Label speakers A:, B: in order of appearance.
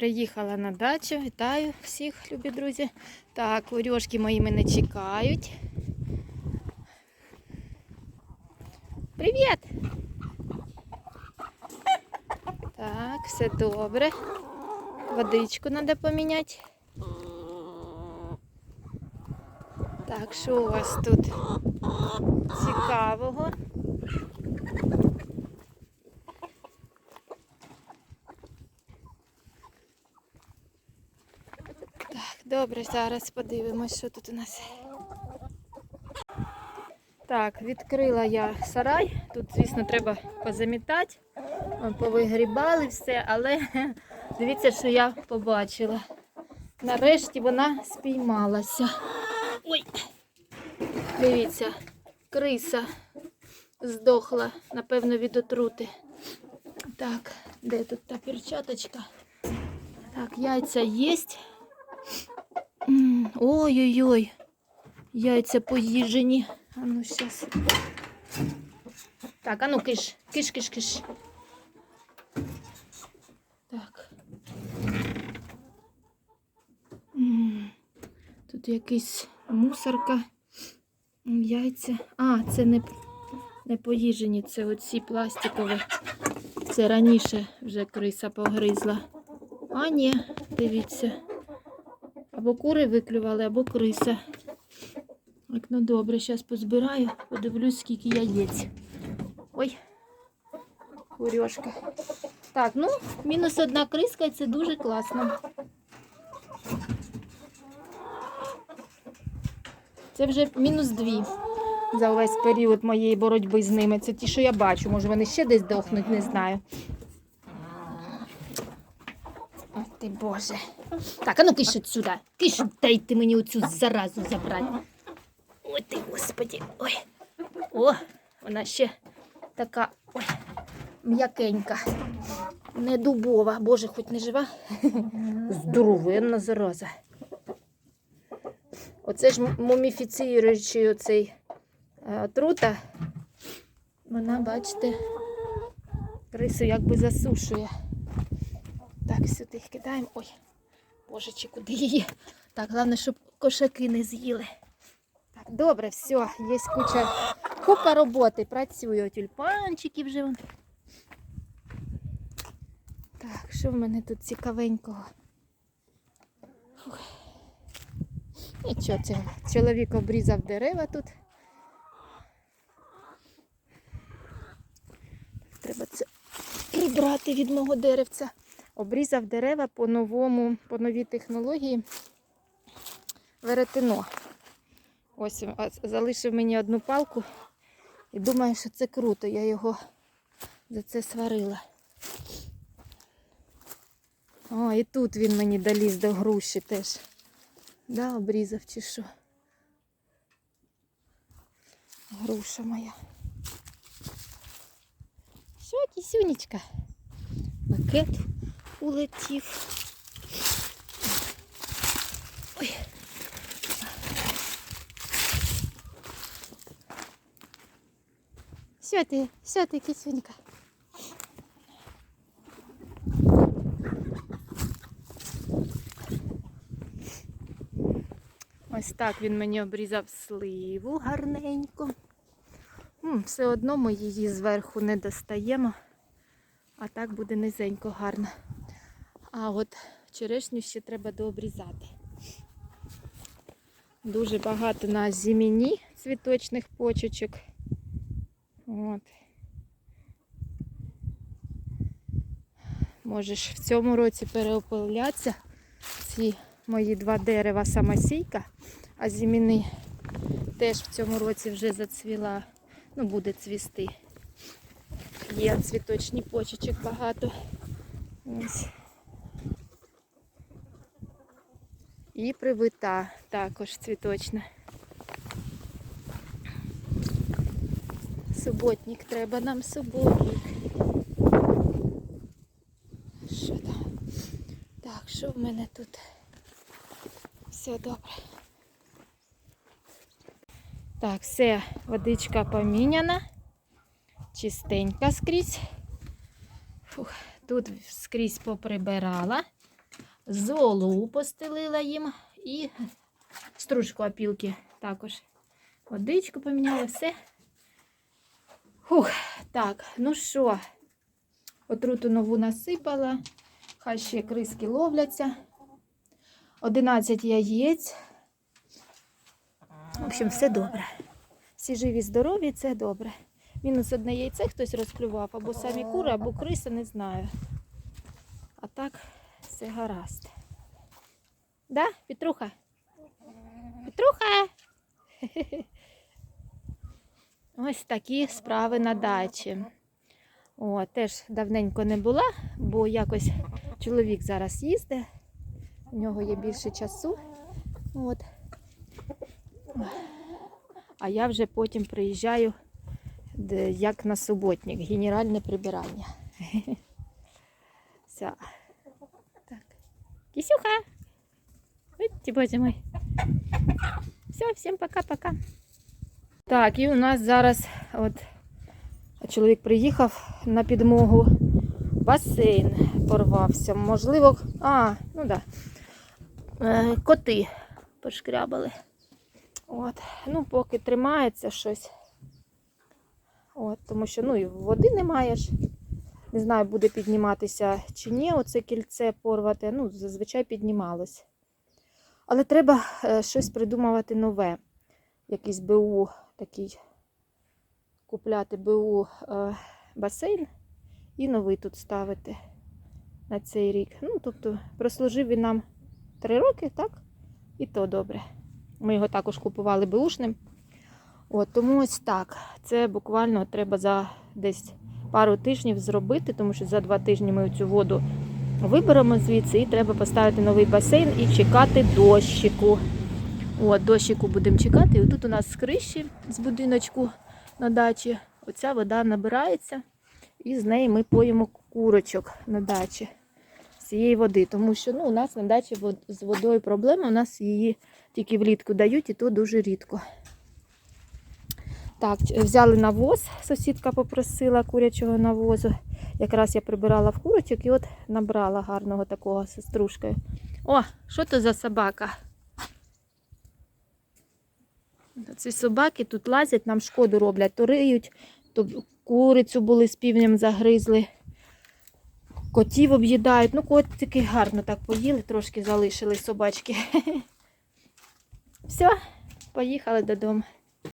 A: Приїхала на дачу. Вітаю всіх, любі друзі. Так, орьошки мої мене чекають. Привіт! Так, все добре. Водичку треба поміняти. Так, що у вас тут цікавого? Так, добре, зараз подивимось, що тут у нас. Так, відкрила я сарай. Тут, звісно, треба позамітати. Повигрібали все, але дивіться, що я побачила. Нарешті вона спіймалася. Ой, дивіться, криса здохла, напевно, від отрути. Так, де тут та перчаточка? Так, яйця єсть. Ой-ой-ой. Яйця поїжені. А ну щас. Так, а ну киш, киш, киш, киш. Так. Тут якийсь мусорка. Яйця. А, це не, не поїжені, це оці пластикові. Це раніше вже криса погризла. А ні, дивіться. Або кури виклювали, або криса. Так, ну добре, зараз позбираю, подивлюсь, скільки яєць. Ой, курьошка. Так, ну, мінус одна криска, і це дуже класно. Це вже мінус дві за увесь період моєї боротьби з ними. Це ті, що я бачу. Може, вони ще десь дохнуть, не знаю. Ой ти Боже. Так, а ну киш сюди. Киш, дайте мені оцю заразу забрати. Ой ти, господі. Ой. О, вона ще така ой, м'якенька. Не дубова. Боже, хоч не жива. Здоровенна зараза. Оце ж муміфіціруючий оцей е, отрута. Вона, бачите, крису якби засушує. Так, сюди кидаємо. Ой, боже, чи куди її? Так, головне, щоб кошаки не з'їли. Так, добре, все, є куча, купа роботи, працюю. Тюльпанчики вже. Так, що в мене тут цікавенького? Нічого цього. Чоловік обрізав дерева тут. Треба це прибрати від мого деревця. Обрізав дерева по новому, по новій технології веретено. Ось залишив мені одну палку і думаю, що це круто. Я його за це сварила. О, і тут він мені доліз до груші теж. Да, обрізав чи що. Груша моя. Що, кисюнечка? Пакет улетів. Ой. Що ти? Що ти, кисюнька? Ось так він мені обрізав сливу гарненько. Все одно ми її зверху не достаємо, а так буде низенько гарно. А от черешню ще треба дообрізати. Дуже багато на зіміні цвіточних почечок. От. Можеш в цьому році переопилятися. Ці мої два дерева самосійка, а зіміни теж в цьому році вже зацвіла, ну буде цвісти. Є цвіточні почечок багато. Ось. І привита також цвіточна. Суботник, треба нам суботник. Що там? Так, що в мене тут? Все добре. Так, все, водичка поміняна. Чистенька скрізь. Фух, тут скрізь поприбирала. Золу постелила їм і стружку опілки також. Водичку поміняла, все. Фух, так, ну що, отруту нову насипала. Хай ще криски ловляться. 11 яєць. В общем, все добре. Всі живі, здорові, це добре. Мінус одне яйце хтось розклював, або самі кури, або криса, не знаю. А так, все гаразд. Да, Петруха? Петруха! Ось такі справи на дачі. О, теж давненько не була, бо якось чоловік зараз їздить, у нього є більше часу. От. А я вже потім приїжджаю як на суботник, генеральне прибирання. Все. Кисюха! Ой, боже мой. Все, всім пока-пока. Так, і у нас зараз от чоловік приїхав на підмогу. Басейн порвався. Можливо, а, ну да. Е, коти пошкрябали. От. Ну, поки тримається щось. От, тому що ну, і води немає ж. Не знаю, буде підніматися чи ні, оце кільце порвати. Ну, зазвичай піднімалось. Але треба е, щось придумувати нове. Якийсь БУ такий. Купляти БУ е, басейн і новий тут ставити на цей рік. Ну, тобто, прослужив він нам три роки, так? І то добре. Ми його також купували беушним. От, тому ось так. Це буквально треба за десь пару тижнів зробити, тому що за два тижні ми цю воду виберемо звідси і треба поставити новий басейн і чекати дощику. От, дощику будемо чекати. І тут у нас з криші з будиночку на дачі. Оця вода набирається, і з неї ми поїмо курочок на дачі з цієї води. Тому що ну, у нас на дачі з водою проблема, у нас її тільки влітку дають, і то дуже рідко. Так, взяли навоз, сусідка попросила курячого навозу. Якраз я прибирала в курочок і от набрала гарного такого з стружкою. О, що то за собака? Ці собаки тут лазять, нам шкоду роблять, то риють, то курицю були з півнем загризли, котів об'їдають. Ну, котики гарно так поїли, трошки залишили собачки. Все, поїхали додому.